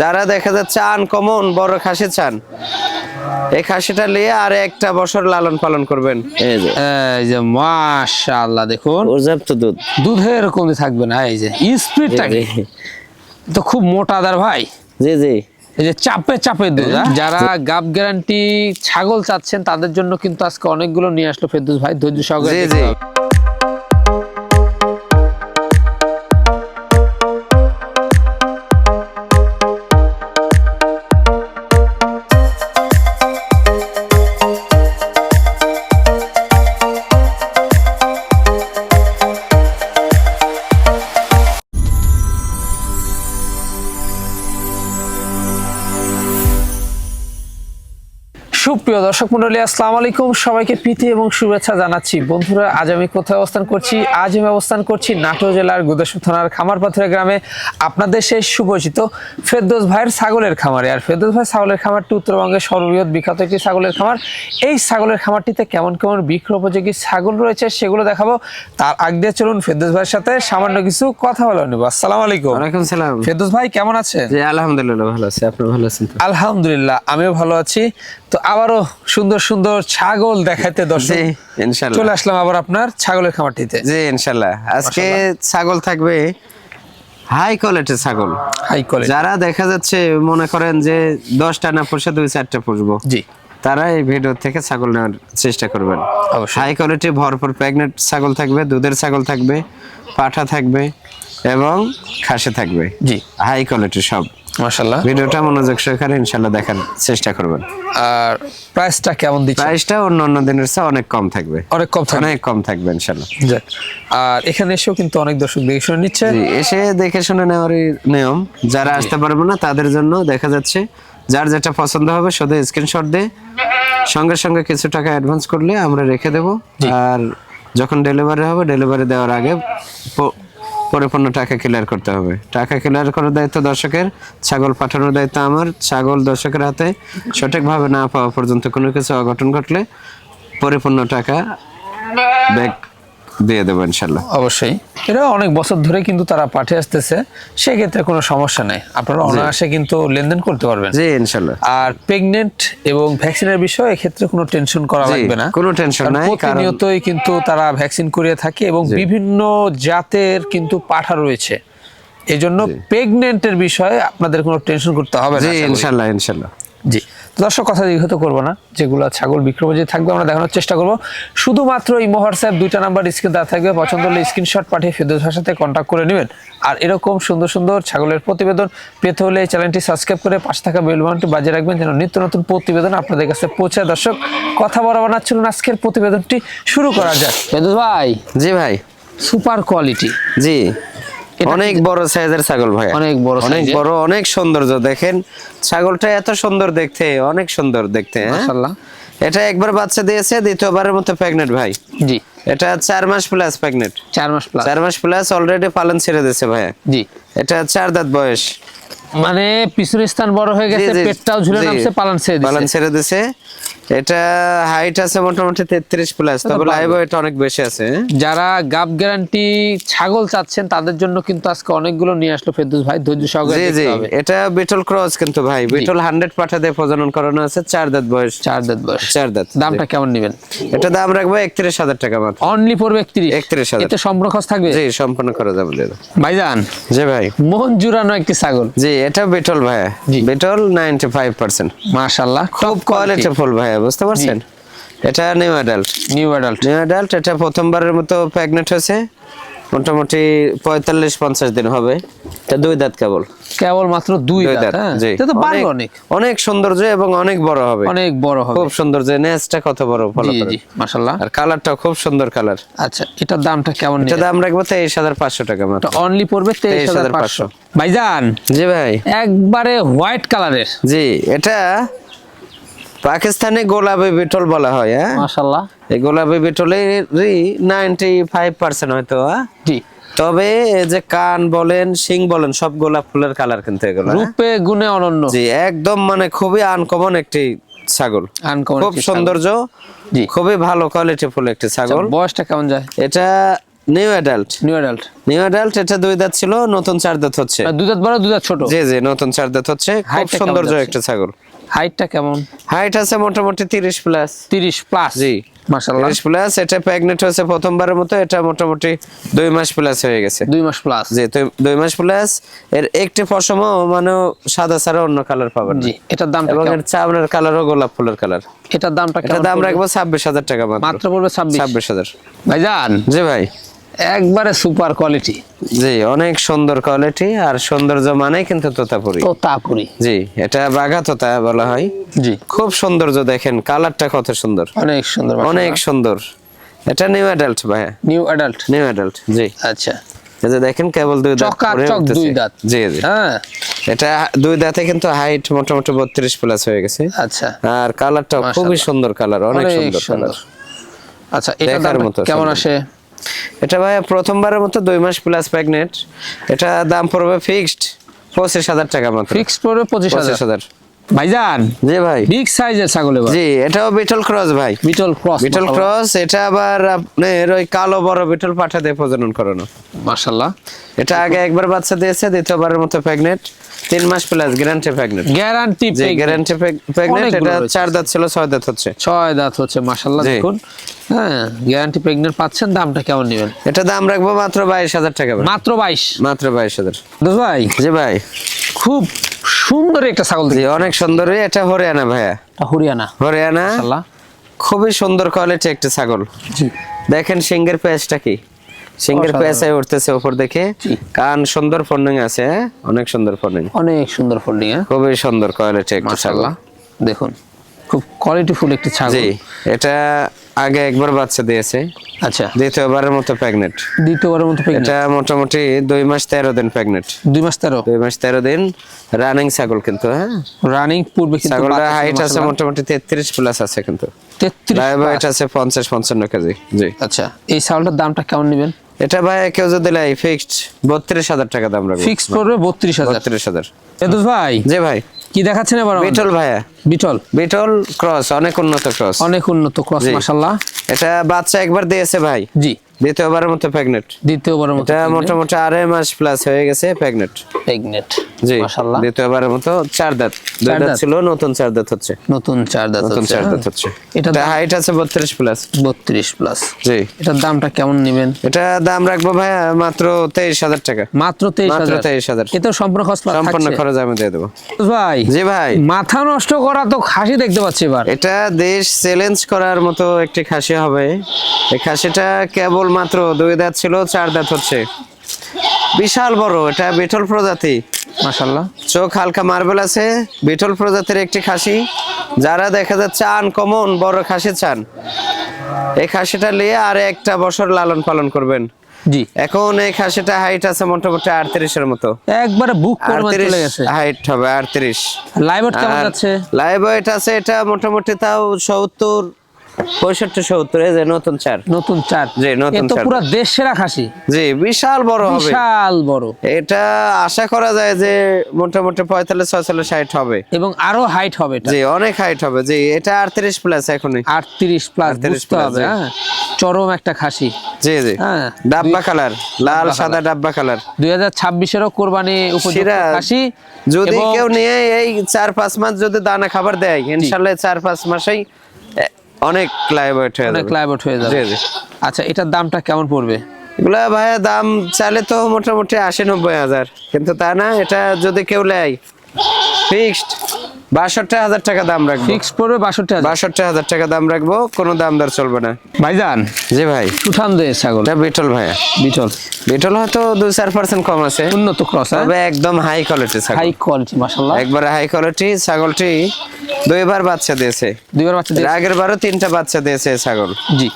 যারা দেখা যাচ্ছে আনকমন বড় খাসি চান এই খাসিটা নিয়ে আর একটা বছর লালন পালন করবেন। এই যে। এই যে মাশাআল্লাহ দেখুন। পর্যাপ্ত দুধ। দুধের কমতি থাকবে না এই যে স্পিডটা তো খুব মোটাদার ভাই। জি জি। এই যে চাপে চাপে দুধ হ্যাঁ? যারা গাব গ্যারান্টি ছাগল চাচ্ছেন তাদের জন্য কিন্তু আজকে অনেকগুলো নিয়ে আসলো ফেরদৌস ভাই ধৈর্য সহকারে জি, জি। সুপ্রিয় দর্শক মন্ডলী আসসালামু আলাইকুম। সবাইকে প্রীতি এবং শুভেচ্ছা জানাচ্ছি। বন্ধুরা আজ আমি কোথায় অবস্থান করছি? আজ আমি অবস্থান করছি নাটোর জেলার গুদেশ্বর থানার খামারপাথুরা গ্রামে আপনাদের সেই সুপরিচিত ফেরদৌস ভাইয়ের ছাগলের খামারে। আর ফেরদৌস ভাই ছাগলের খামারটি উত্তরবঙ্গের সর্ববৃহৎ বিখ্যাত একটি ছাগলের খামার। এই ছাগলের খামারটিতে কেমন কেমন বিক্রয় উপযোগী ছাগল রয়েছে সেগুলো দেখাবো। তার আগ দিয়ে চলুন ফেরদৌস ভাইয়ের সাথে সামান্য কিছু কথা বলে নেব। আসসালামু আলাইকুম। ওয়ালাইকুম সালাম। ফেরদৌস ভাই কেমন আছেন? জি আলহামদুলিল্লাহ ভালো আছি। আপনি ভালো আছেন আলহামদুলিল্লাহ আমিও ভালো আছি। তো আবারও সুন্দর সুন্দর ছাগল দেখাইতে দর্শক। ইনশাল্লাহ। চলে আসলাম আবার আপনার ছাগলের খামারটিতে। জি ইনশাল্লাহ। আজকে ছাগল থাকবে হাই কোয়ালিটির ছাগল। হাই কোয়ালিটি যারা দেখা যাচ্ছে মনে করেন যে দশটা না পুষে দুই চারটা পুষবো জি। তারা এই ভিডিও থেকে ছাগল নেওয়ার চেষ্টা করবেন। অবশ্যই। হাই কোয়ালিটি ভরপুর প্রেগনেন্ট ছাগল থাকবে দুধের ছাগল থাকবে পাঠা থাকবে এবং খাসি থাকবে। জি। হাই কোয়ালিটি সব। মাশাল্লাহ ভিডিওটা মনোযোগ সহকারে ইনশাল্লাহ দেখার চেষ্টা করবেন। আর প্রাইসটা কেমন দিচ্ছে প্রাইসটা অন্য অন্য দিনের চেয়ে অনেক কম থাকবে। অনেক কম থাকে অনেক কম থাকবে ইনশাল্লাহ যাক। আর এখানে এসেও কিন্তু অনেক দর্শক দেখে শুনে নিচ্ছে। এসে দেখে শুনে নেওয়ারই নিয়ম। যারা আসতে পারবে না তাদের জন্য দেখা যাচ্ছে যার যেটা পছন্দ হবে শুধু স্ক্রিনশট দিয়ে। সঙ্গে সঙ্গে কিছু টাকা অ্যাডভান্স করলে আমরা রেখে দেব। আর যখন ডেলিভারি হবে ডেলিভারি দেওয়ার আগে পরিপূর্ণ টাকা ক্লিয়ার করতে হবে। টাকা ক্লিয়ার করার দায়িত্ব দর্শকের, ছাগল পাঠানোর দায়িত্ব আমার, ছাগল দর্শকের হাতে। সঠিকভাবে না পাওয়া পর্যন্ত কোনো কিছু অঘটন ঘটলে পরিপূর্ণ টাকা ব্যাগ দিয়ে দেবো ইনশাল্লাহ। অবশ্যই। এটা অনেক বছর ধরে কিন্তু তারা পাঠিয়ে আসতেছে সেক্ষেত্রে কোনো সমস্যা নেই। আপনারা অনায়াসে কিন্তু লেনদেন করতে পারবেন। জি ইনশাল্লাহ। আর প্রেগনেন্ট এবং ভ্যাকসিনের বিষয়ে এক্ষেত্রে কোনো টেনশন করা লাগবে না। কোনো টেনশন নাই কারণ প্রতিনিয়তই কিন্তু তারা ভ্যাকসিন করিয়ে থাকে এবং বিভিন্ন জাতের কিন্তু পাঠা রয়েছে। এই জন্য প্রেগনেন্টের বিষয়ে আপনাদের কোনো টেনশন করতে হবে না জি। ইনশাল্লাহ ইনশাল্লাহ। জি। দর্শক কথা দীর্ঘত করব না। যেগুলো ছাগল বিক্রম যে থাকবে আমরা দেখানোর চেষ্টা করব। শুধুমাত্র এই হোয়াটসঅ্যাপ দুইটা নাম্বার স্ক্রিন দেওয়া থাকবে। পছন্দ হলে স্ক্রিনশট পাঠিয়ে ফেরদৌস ভাইয়ের সাথে কন্ট্যাক্ট করে নেবেন। আর এরকম সুন্দর সুন্দর ছাগলের প্রতিবেদন পেতে হলে এই চ্যানেলটি সাবস্ক্রাইব করে পাশে থাকা বেল বাটনটি বাজিয়ে রাখবেন যেন নিত্য নতুন প্রতিবেদন আপনাদের কাছে পৌঁছায় দর্শক কথা বলা না। চলুন আজকের প্রতিবেদনটি শুরু করা যাক। ফেরদৌস ভাই জি ভাই। সুপার কোয়ালিটি জি। অনেক বড় সাইজের ছাগল ভাই অনেক বড় অনেক বড় অনেক সৌন্দর্য দেখেন। ছাগলটা এত সুন্দর দেখতে অনেক সুন্দর দেখতে হ্যাঁ? মাশাআল্লাহ। এটা একবার বাচ্চা দিয়েছে দ্বিতীয়বারের মতো প্রেগনেন্ট ভাই। জি। এটা চার মাস প্লাস প্রেগনেন্ট চার মাস প্লাস চার মাস প্লাস অলরেডি পালন ছেড়ে দিয়েছে ভাই জি। এটা চার দাঁত বয়স। মানে পিছনের স্থান বড় হয়ে গেছে পেটটাও ঝুলে নামছে পালন ছেড়ে পালন দিছে ছেড়ে দিছে। এটা হাইট আছে মোটামুটি তেত্রিশ প্লাস তবে লাইভ এটা অনেক বেশি আছে? যারা গাব গ্যারান্টি ছাগল চাচ্ছেন তাদের জন্য কিন্তু আজকে অনেকগুলো নিয়ে আসলো ফেরদৌস ভাই ধৈর্য সহকারে দেখতে হবে। এটা বিটল ক্রস কিন্তু ভাই বিটল হান্ড্রেড পাঠা দিয়ে প্রজনন করানো আছে চার দাঁত বয়স। চার দাঁত বয়স। চার দাঁত দামটা কেমন নেবেন? এটা দাম রাখব একত্রিশ হাজার টাকা মাত্র। অনলি পড়বে একত্রিশ? 31,000 এতে সম্পূর্ণ খরচ থাকবে? জি সম্পন্ন করা যাবে। ভাইজান জি ভাই। মন জুড়ানো একটি ছাগল। জি। এটা বিটল ভাইয়া। Beetal Beetal ninety five percent. মাশাল্লাহ খুব কোয়ালিটি ফুল ভাইয়া বুঝতে পারছেন? এটা new adult new adult new adult এটা প্রথমবারের মতো প্রেগনেন্ট হয়েছে। মোটামুটি পঁয়তাল্লিশ পঞ্চাশ দিন হবে। দুই দাঁত কেবল? কেবল মাত্র দুই দাঁত হ্যাঁ? তো বাড়বে অনেক অনেক সৌন্দর্য এবং অনেক বড় হবে। অনেক বড় হবে। খুব সৌন্দর্য। নেজটা কত বড় ফলো জি জি মাশাল্লাহ আর কালারটা খুব সুন্দর কালার। আচ্ছা এটার দামটা কেমন এটা দাম রাখব তেইশ হাজার পাঁচশো টাকা মাত্র। অনলি পড়বে তেইশ হাজার পাঁচশো। 23,500 ভাইজান জি ভাই। একবারে হোয়াইট কালারের। জি এটা পাকিস্তানে গোলাপি বিটল বলা হয় হ্যাঁ? মাশাল্লাহ এই গোলাপি বিটলেরই নাইনটি ফাইভ পার্সেন্ট হয়তো হ্যাঁ? জি। তবে যে কান বলেন শিং বলেন সব গোলাপ ফুলের কালার কিন্তু এগুলো হ্যাঁ? রূপে গুণে অনন্য। জি একদম মানে খুবই আনকমন একটি ছাগল। Uncommon খুব সৌন্দর্য জি। খুবই ভালো কোয়ালিটি ফুল একটি ছাগল। বয়সটা কেমন যায়? এটা new adult new adult new adult এটা দুই দাঁত ছিল নতুন চার দাঁত হচ্ছে। দুই দাঁত বড় দুই দাঁত ছোট? জি জি নতুন চার দাঁত হচ্ছে খুব সৌন্দর্য একটা ছাগল। হাইটটা কেমন? হাইট আছে মোটামুটি তিরিশ প্লাস তিরিশ প্লাস জি। মাশাল্লাহ তিরিশ প্লাস এটা প্রেগনেন্ট হয়েছে প্রথমবারের মতো এটা মোটামুটি দুই মাস প্লাস হয়ে গেছে। দুই মাস প্লাস জি দুই- দুই মাস প্লাস এর একটি পশম মানে সাদা ছাড়া অন্য কালার পাবেন জি এটার দামটা এবং এর চামড়ার কালারও গোলাপ ফুলের কালার এটার দামটা কেমন দাম পড়বে? রাখব ছাব্বিশ হাজার টাকা মাত্র পড়বে ছাব্বিশ। ছাব্বিশ হাজার। ভাইজান? জি ভাই। একবারে সুপার কোয়ালিটি। জি অনেক সুন্দর কোয়ালিটি আর সৌন্দর্য মানে কিন্তু তোতাপুরি। তো তাপুরি জি এটা বাঘা তোতা বলা হয়। জি। খুব সৌন্দর্য দেখেন কালারটা কত সুন্দর। অনেক সুন্দর অনেক সুন্দর। এটা নিউ অ্যাডাল্ট ভাইয়া নিউ অ্যাডাল্ট। নিউ অ্যাডাল্ট জি। আচ্ছা। এই যে দেখেন কেবল দুই দাঁত চকাচক দুই দাঁত। জি জি। হ্যাঁ। এটা দুই দাঁতে কিন্তু হাইট মোটামুটি বত্রিশ প্লাস হয়ে গেছে। আচ্ছা। আর কালারটা খুবই সুন্দর কালার অনেক সুন্দর কালার। আচ্ছা এটা কেমন আসে? এটা ভাইয়া প্রথমবারের মতো দুই মাস প্লাস প্রেগনেন্ট এটা দাম পড়বে ফিক্সড পঁচিশ হাজার টাকা মাত্র। ফিক্স পড়বে পঁচিশ হাজার। হাজার। ভাইজান জি ভাই। বিগ সাইজের ছাগল জি এটাও বিটল ক্রস ভাই। বিটল ক্রস বিটল ক্রস এটা আবার আপনার ওই কালো বড় বিটল পাঠা দিয়ে প্রজনন করানো। মাশাআল্লাহ। এটা আগে একবার বাচ্চা দিয়েছে দ্বিতীয়বারের মতো প্রেগনেন্ট তিন মাস plus guarantee pregnant guarantee guarantee pregnant এটা চার দাঁত ছিল ছয় দাঁত হচ্ছে। ছয় দাঁত হচ্ছে মাশাআল্লাহ দেখুন। হ্যাঁ গ্যারান্টি প্রেগনেন্ট পাচ্ছেন দামটা কেমন নেবেন? এটা দাম রাখব মাত্র বাইশ হাজার টাকা মাত্র বাইশ? মাত্র বাইশ হাজার। দোষ ভাই জি ভাই। খুব সুন্দর একটা ছাগল জি অনেক সুন্দর এটা হরিয়ানা ভাইয়া। হরিয়ানা। হরিয়ানা। মাশাআল্লাহ। খুবই সুন্দর কোয়ালিটি একটা ছাগল। জি। দেখেন সিংহের পেঁচটা কি। অসাধারণ। পেঁচায় উঠতেছে উপর দেখে। কান সুন্দর ফন্ডিং আছে হ্যাঁ? অনেক সুন্দর ফন্ডিং অনেক সুন্দর ফোল্ডিং হ্যাঁ? খুবই সুন্দর কোয়ালিটি একটা ছাগল। দেখুন খুব কোয়ালিটিফুল একটি ছাগল। জি এটা আগে একবার বাচ্চা দিয়েছে। আচ্ছা। দ্বিতীয়বারের মতো প্রেগনেন্ট দ্বিতীয়বারের মতো প্রেগনেন্ট এটা মোটামুটি দুই মাস তেরো দিন প্রেগনেন্ট দুই মাস তেরো? দুই মাস তেরো দিন রানিং ছাগল কিন্তু হ্যাঁ? রানিং পূর্বে কিন্তু ছাগলটা হাইট আছে মোটামুটি তেত্রিশ প্লাস আছে কিন্তু। তেত্রিশ ওয়েট আছে পঞ্চাশ পঞ্চান্ন কেজি জি। আচ্ছা এই ছাগলটার দামটা কেমন নেবেন? এটা ভাই কেউ যদি লাই ফিক্সড বত্রিশ হাজার টাকা দাম রাখবে। ফিক্স পড়বে বত্রিশ হাজার। বত্রিশ হাজার। এদুস ভাই? জি ভাই। কি দেখাচ্ছেন এবার বিটল ভাইয়া। বিটল। বিটল ক্রস অনেক উন্নত ক্রস অনেক উন্নত ক্রস মাশাআল্লাহ। এটা বাচ্চা একবার দিয়েছে ভাই। জি। দ্বিতীয়বারের মতো প্রেগনেন্ট দ্বিতীয়বারের মতো এটা মোটামুটি আড়াই মাস প্লাস হয়ে গেছে প্রেগনেন্ট প্রেগনেন্ট জি মাশাল্লাহ দ্বিতীয়বারের মতো চার দাঁত। দুই দাঁত। ছিল নতুন চার দাঁত হচ্ছে। নতুন চার দাঁত নতুন চার হ্যাঁ? দাঁত হচ্ছে। এটা এটা হাইট আছে বত্রিশ প্লাস বত্রিশ প্লাস জি। এটার দামটা কেমন নেবেন? এটা দাম রাখব ভাইয়া মাত্র তেইশ হাজার টাকা। মাত্র তেইশ মাত্র হাজার? তেইশ হাজার। এতেও সম্পূর্ণ খরচ প্লাস সম্পূর্ণ খরচ আমি দিয়ে দেবো। ভাই জি ভাই। মাথা নষ্ট করা তো খাসি দেখতে পাচ্ছি এবার। এটা দেশ চ্যালেঞ্জ করার মতো একটি খাসি হবে। এই খাসিটা কেবল মাত্র দুই দাঁত ছিল চার দাঁত হচ্ছে। বিশাল বড় এটা বিটল প্রজাতি। মাশাল্লাহ চোখ হালকা মার্বেল আছে বিটল প্রজাতির একটি খাসি। যারা দেখা যাচ্ছে আনকমন বড় খাসি চান। এই খাসিটা নিয়ে আর একটা বছর লালন পালন করবেন। জি। এখন এই খাসিটা হাইট আছে মোটামুটি আটত্রিশের মতো। একবারে বুক চলে গেছে। হাইট হবে আটত্রিশ। লাইভ কেমন যাচ্ছে? লাইভ ওয়েট আছে এটা মোটামুটি তাও সত্তর পঁয়ষট্টি সত্তর যে নতুন চার। নতুন চার। জি, নতুন চার। পুরো দেশ সেরা খাসি। জি বিশাল বড় হবে। বিশাল বড়। এটা আশা করা যায় যে মোটামুটি পঁয়তাল্লিশ ছয়চল্লিশ হাইট হবে। এবং আরও হাইট হবে জি অনেক হাইট হবে। জি এটা আটত্রিশ প্লাস এখনই। আটত্রিশ প্লাস 38 বুঝতে হবে হ্যাঁ? চরম একটা খাসি। জি জি। হ্যাঁ। ডাব্বা কালার লাল সাদা ডাব্বা কালার দুই হাজার ছাব্বিশেরও কোরবানি সিরাজ, খাসি যদি কেউ নিয়ে এই চার পাঁচ মাস যদি দানা খাবার দেয় ইনশাল্লাহ চার পাঁচ মাসেই অনেক লাইভ ওয়েট হয়ে অনেক যাবে। হয়ে যাবে। জি, জি। আচ্ছা এটার দামটা কেমন পড়বে? এগুলা ভাইয়া দাম চাইলে তো মোটামুটি আশি নব্বই হাজার কিন্তু তা না এটা যদি কেউ নেয় ফিক্সড বাষট্টি হাজার টাকা দাম রাখব। ফিক্স পড়বে বাষট্টি হাজার। বাষট্টি হাজার টাকা দাম রাখব কোনো দাম দর চলবে না। ভাইজান? জি ভাই। সুঠান দে ছাগল। এটা বিটল ভাইয়া। বিটল। বিটল হয়তো দুই চার পার্সেন্ট কম আছে। উন্নত ক্রস তবে একদম হাই কোয়ালিটি ছাগল। হাই কোয়ালিটি মাশাআল্লাহ। একবারে হাই কোয়ালিটি ছাগলটি দুইবার বাচ্চা দিয়েছে। দুইবার বাচ্চা এর দিয়ে আগের বারও তিনটা বাচ্চা দিয়েছে ছাগল। জি।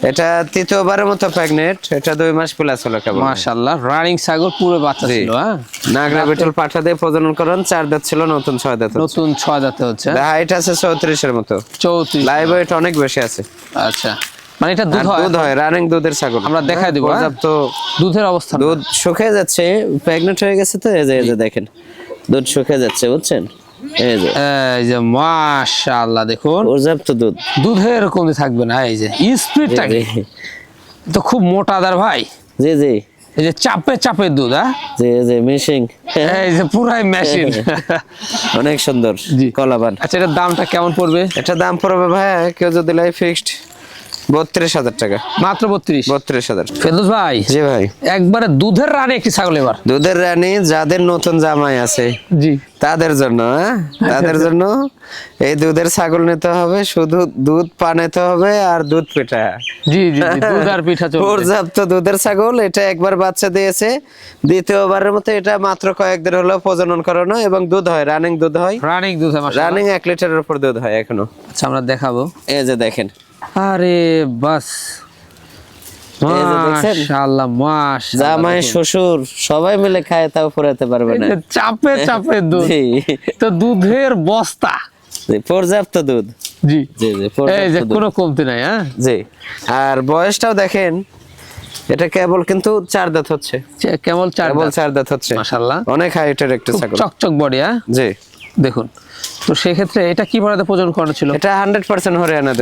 এটা তৃতীয়বারের মতো প্রেগনেন্ট এটা দুই মাস প্লাস হলো কেবল। মাশাআল্লাহ রানিং ছাগল পুরো বাচ্চা। ছিল হ্যাঁ? নাগরা বিটল পাঠা দিয়ে প্রজনন করেন চার দাঁত ছিল নতুন ছয় দাঁত নতুন ছয় দাঁতে হচ্ছে। হাইট আছে চৌত্রিশের মতো। চৌত্রিশ। লাইভ ওয়েট অনেক বেশি আছে। আচ্ছা। মানে এটা দুধ হয়? দুধ হয় রানিং দুধের ছাগল। আমরা দেখাই দিব, হ্যাঁ? পর্যাপ্ত দুধের অবস্থা দুধ শুকিয়ে যাচ্ছে প্রেগনেন্ট হয়ে গেছে তো এই যে দেখেন। দুধ শুকিয়ে যাচ্ছে বুঝছেন? এই যে। মাশাআল্লাহ দেখুন। পর্যাপ্ত দুধ। দুধের কমতি থাকবে না এই যে স্পিডটা তো খুব মোটা ভাই। জি জি। এই যে চাপে চাপে দুধ হ্যাঁ? জি জি মিশিং এই যে পুরাই মেশিন অনেক সুন্দর জি। কলাবান। আচ্ছা এটার দামটা কেমন পড়বে? এটা দাম পড়বে ভাই কেউ যদি লাই ফিক্সড বত্রিশ হাজার টাকা। মাত্র বত্রিশ? বত্রিশ হাজার। ফেরদৌস ভাই জি ভাই। একবারে দুধের রানে একটি ছাগল এবার? দুধের রানী যাদের নতুন জামাই আছে। জি। তাদের জন্য হ্যাঁ? তাদের জন্য এই দুধের ছাগল নিতে হবে শুধু দুধ পানাতে হবে আর দুধ পিঠা। জি জি জি, দুধ আর পিঠা চলবে পর্যাপ্ত দুধের ছাগল এটা একবার বাচ্চা দিয়েছে। দ্বিতীয়বারের মতো এটা মাত্র কয়েকদিন হলো প্রজনন করানো এবং দুধ হয় রানিং দুধ হয়। রানিং দুধ হয় রানিং এক লিটারের উপর দুধ হয় এখনও। আচ্ছা আমরা দেখাবো। এই যে দেখেন আরে বাস? মাশাআল্লাহ মাশাআল্লাহ জামাই শ্বশুর সবাই মিলে খায় তাও ফুরাতে পারবে না। চাপে চাপে দুধ। তো দুধের বস্তা। পর্যাপ্ত দুধ। জি। জি জি এই যে কোনো কমতি নাই হ্যাঁ? জি। আর বয়সটাও দেখেন এটা কেবল কিন্তু চার দাঁত হচ্ছে। কেবল চার কেবল। চার দাঁত হচ্ছে। মাশাআল্লাহ। অনেক হাইটের একটা ছাগল। চকচক বডি হ্যাঁ? জি। দেখুন। তো সেক্ষেত্রে এটা কি ভাড়াতে প্রজন করানো ছিল? এটা হান্ড্রেড পার্সেন্ট হরিয়ানা।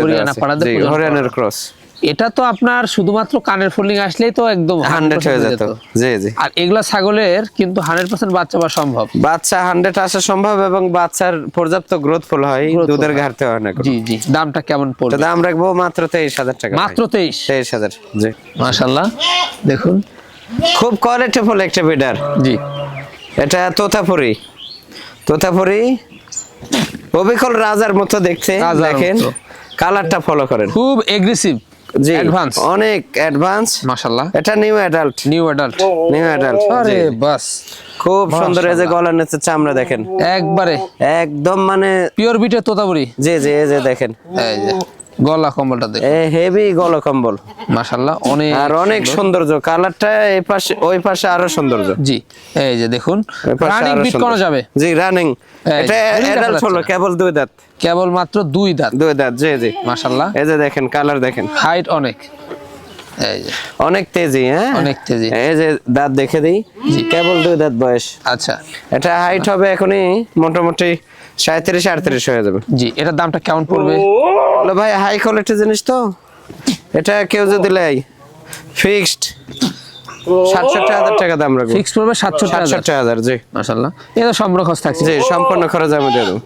পাড়াতে হরিয়ানার ক্রস এটা তো আপনার শুধুমাত্র কানের ফোল্ডিং আসলেই তো একদম হান্ড্রেড 100% হয়ে যেত। জি জি। আর এগুলা ছাগলের কিন্তু হান্ড্রেড পার্সেন্ট বাচ্চা বা সম্ভব। বাচ্চা হান্ড্রেড আসা সম্ভব এবং বাচ্চার পর্যাপ্ত গ্রোথফুল হয় Growthful দুধের ঘাটতে হয় না জি জি। দামটা কেমন পড়বে? দাম রাখব মাত্র তেইশ হাজার টাকা মাত্র তেইশ? তেইশ হাজার জি। মাশাল্লাহ দেখুন। খুব কোয়ালিটিফুল একটা বিডার জি। এটা তোতাপুরি। তোতাপুরি অবিকল রাজার মতো দেখতে দেখেন কালারটা ফলো করেন। খুব এগ্রেসিভ জি অ্যাডভান্স অনেক অ্যাডভান্স মাশাআল্লাহ। এটা new adult new adult new adult আরে বাস। খুব সুন্দর এই যে গলার নিচে চামড়া দেখেন। একবারে। একদম মানে পিওর বিটের তোতাপুরি। জি জি এই যে দেখেন। এই যে। গলা কম্বলটা দেখ। হেভি গলা কম্বল। মাশাল্লাহ অনেক আর অনেক সৌন্দর্য। কালারটা এই পাশে ওই পাশে আরও সৌন্দর্য। জি এই যে দেখুন রানিং বিট করা যাবে? জি রানিং এটা অ্যাডাল্ট হলো কেবল দুই দাঁত। কেবল মাত্র দুই দাঁত। দুই দাঁত জি জি। মাশাল্লাহ এই যে দেখেন কালার দেখেন। হাইট অনেক। এই যে। অনেক তেজি হ্যাঁ? অনেক তেজি। এই যে দাঁত দেখে দিই। কেবল দুই দাঁত বয়স। আচ্ছা। এটা হাইট হবে এখনই মোটামুটি সাঁত্রিশ আটত্রিশ হয়ে যাবে। জি এটার দামটা কেমন পড়বে? ভাই হাই কোয়ালিটি জিনিস তো। এটা কেউ যদি লাই ফিক্সড টাকা দাম রাখব। ফিক্স পড়বে সাতষট্টি হাজার। জি। মাশাল্লাহ এটা সম্পূর্ণ খরচ থাকছে। জি সম্পূর্ণ খরচ আমি দেবো।